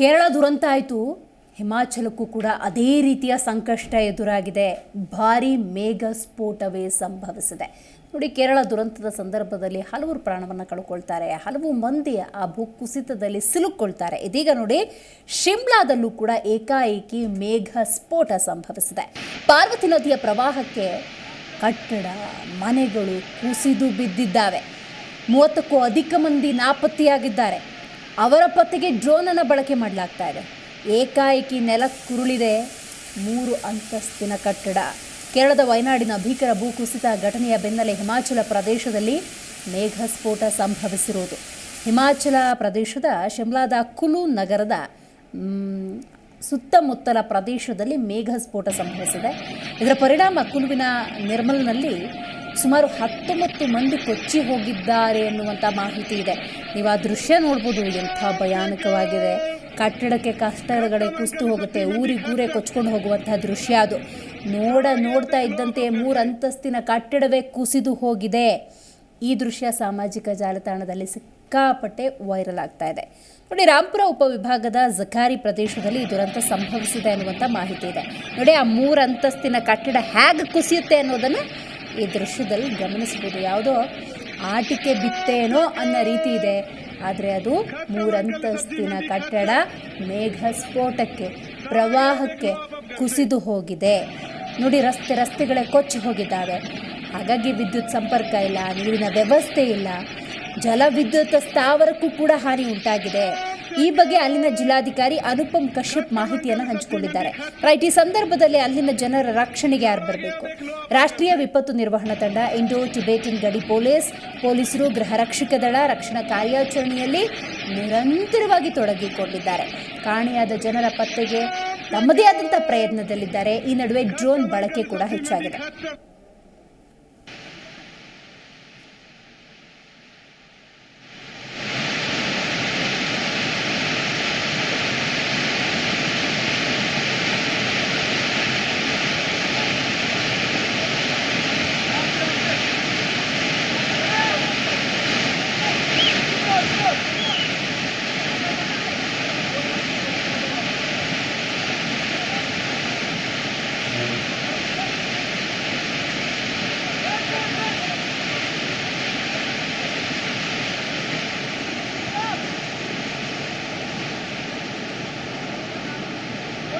ಕೇರಳ ದುರಂತ ಆಯಿತು. ಹಿಮಾಚಲಕ್ಕೂ ಕೂಡ ಅದೇ ರೀತಿಯ ಸಂಕಷ್ಟ ಎದುರಾಗಿದೆ. ಭಾರಿ ಮೇಘ ಸ್ಫೋಟವೇ ಸಂಭವಿಸಿದೆ. ನೋಡಿ, ಕೇರಳ ದುರಂತದ ಸಂದರ್ಭದಲ್ಲಿ ಹಲವರು ಪ್ರಾಣವನ್ನು ಕಳ್ಕೊಳ್ತಾರೆ. ಹಲವು ಮಂದಿ ಆ ಭೂಕುಸಿತದಲ್ಲಿ ಸಿಲುಕೊಳ್ತಾರೆ. ಇದೀಗ ನೋಡಿ, ಶಿಮ್ಲಾದಲ್ಲೂ ಕೂಡ ಏಕಾಏಕಿ ಮೇಘ ಸ್ಫೋಟ ಸಂಭವಿಸಿದೆ. ಪಾರ್ವತಿ ನದಿಯ ಪ್ರವಾಹಕ್ಕೆ ಕಟ್ಟಡ, ಮನೆಗಳು ಕುಸಿದು ಬಿದ್ದಿದ್ದಾವೆ. ಮೂವತ್ತಕ್ಕೂ ಅಧಿಕ ಮಂದಿ ನಾಪತ್ತೆಯಾಗಿದ್ದಾರೆ. ಅವರ ಪತ್ತೆಗೆ ಡ್ರೋನನ್ನು ಬಳಕೆ ಮಾಡಲಾಗ್ತಾ ಇದೆ. ಏಕಾಏಕಿ ನೆಲ ಕುರುಳಿದೆ. ಮೂರು ಅಂತಸ್ತಿನ ಕಟ್ಟಡ. ಕೇರಳದ ವಯನಾಡಿನ ಭೀಕರ ಭೂಕುಸಿತ ಘಟನೆಯ ಬೆನ್ನಲ್ಲೇ ಹಿಮಾಚಲ ಪ್ರದೇಶದಲ್ಲಿ ಮೇಘಸ್ಫೋಟ ಸಂಭವಿಸಿರುವುದು. ಹಿಮಾಚಲ ಪ್ರದೇಶದ ಶಿಮ್ಲಾದ ಕುಲು ನಗರದ ಸುತ್ತಮುತ್ತಲ ಪ್ರದೇಶದಲ್ಲಿ ಮೇಘಸ್ಫೋಟ ಸಂಭವಿಸಿದೆ. ಇದರ ಪರಿಣಾಮ ಕುಲುವಿನ ನಿರ್ಮಲ್ನಲ್ಲಿ ಸುಮಾರು ಹತ್ತೊಂಬತ್ತು ಮಂದಿ ಕೊಚ್ಚಿ ಹೋಗಿದ್ದಾರೆ ಎನ್ನುವಂಥ ಮಾಹಿತಿ ಇದೆ. ನೀವು ಆ ದೃಶ್ಯ ನೋಡ್ಬೋದು ಎಂಥ ಭಯಾನಕವಾಗಿದೆ. ಕಟ್ಟಡಕ್ಕೆ ಕಟ್ಟಡಗಳೇ ಕುಸ್ತು ಹೋಗುತ್ತೆ ಊರಿಗೂರೇ ಕೊಚ್ಕೊಂಡು ಹೋಗುವಂತಹ ದೃಶ್ಯ ಅದು. ನೋಡ, ನೋಡ್ತಾ ಇದ್ದಂತೆ ಮೂರು ಅಂತಸ್ತಿನ ಕಟ್ಟಡವೇ ಕುಸಿದು ಹೋಗಿದೆ. ಈ ದೃಶ್ಯ ಸಾಮಾಜಿಕ ಜಾಲತಾಣದಲ್ಲಿ ಸಿಕ್ಕಾಪಟ್ಟೆ ವೈರಲ್ ಆಗ್ತಾ ಇದೆ. ನೋಡಿ ರಾಂಪುರ ಉಪವಿಭಾಗದ ಜಕಾರಿ ಪ್ರದೇಶದಲ್ಲಿ ದುರಂತ ಸಂಭವಿಸಿದೆ ಅನ್ನುವಂಥ ಮಾಹಿತಿ ಇದೆ. ನೋಡಿ, ಆ ಮೂರು ಅಂತಸ್ತಿನ ಕಟ್ಟಡ ಹೇಗೆ ಕುಸಿಯುತ್ತೆ ಅನ್ನೋದನ್ನು ಈ ದೃಶ್ಯದಲ್ಲಿ ಗಮನಿಸಬಹುದು. ಯಾವುದೋ ಆಟಿಕೆ ಬಿತ್ತೇನೋ ಅನ್ನೋ ರೀತಿ ಇದೆ. ಆದರೆ ಅದು ಮೂರಂತಸ್ತಿನ ಕಟ್ಟಡ ಮೇಘ ಸ್ಫೋಟಕ್ಕೆ ಪ್ರವಾಹಕ್ಕೆ ಕುಸಿದು ಹೋಗಿದೆ. ನೋಡಿ, ರಸ್ತೆ, ರಸ್ತೆಗಳೇ ಕೊಚ್ಚಿ ಹೋಗಿದ್ದಾವೆ ಹಾಗಾಗಿ ವಿದ್ಯುತ್ ಸಂಪರ್ಕ ಇಲ್ಲ, ನೀರಿನ ವ್ಯವಸ್ಥೆ ಇಲ್ಲ. ಜಲ ವಿದ್ಯುತ್ ಸ್ಥಾವರಕ್ಕೂ ಕೂಡ ಹಾನಿ ಉಂಟಾಗಿದೆ. ಈ ಬಗ್ಗೆ ಅಲ್ಲಿನ ಜಿಲ್ಲಾಧಿಕಾರಿ ಅನುಪಮ್ ಕಶ್ಯಪ್ ಮಾಹಿತಿಯನ್ನು ಹಂಚಿಕೊಂಡಿದ್ದಾರೆ. ರೈಟ್, ಈ ಸಂದರ್ಭದಲ್ಲಿ ಅಲ್ಲಿನ ಜನರ ರಕ್ಷಣೆಗೆ ಯಾರು ಬರಬೇಕು? ರಾಷ್ಟ್ರೀಯ ವಿಪತ್ತು ನಿರ್ವಹಣಾ ತಂಡ ಇಂಡೋ ಟಿಬೇಟನ್ ಗಡಿ ಪೊಲೀಸ್, ಪೊಲೀಸರು ಗೃಹ ರಕ್ಷಕ ದಳ, ರಕ್ಷಣಾ ಕಾರ್ಯಾಚರಣೆಯಲ್ಲಿ ನಿರಂತರವಾಗಿ ತೊಡಗಿಕೊಂಡಿದ್ದಾರೆ. ಕಾಣೆಯಾದ ಜನರ ಪತ್ತೆಗೆ ತಮ್ಮದೇ ಆದಂಥ ಪ್ರಯತ್ನದಲ್ಲಿದ್ದಾರೆ. ಈ ನಡುವೆ ಡ್ರೋನ್ ಬಳಕೆ ಕೂಡ ಹೆಚ್ಚಾಗಿದೆ.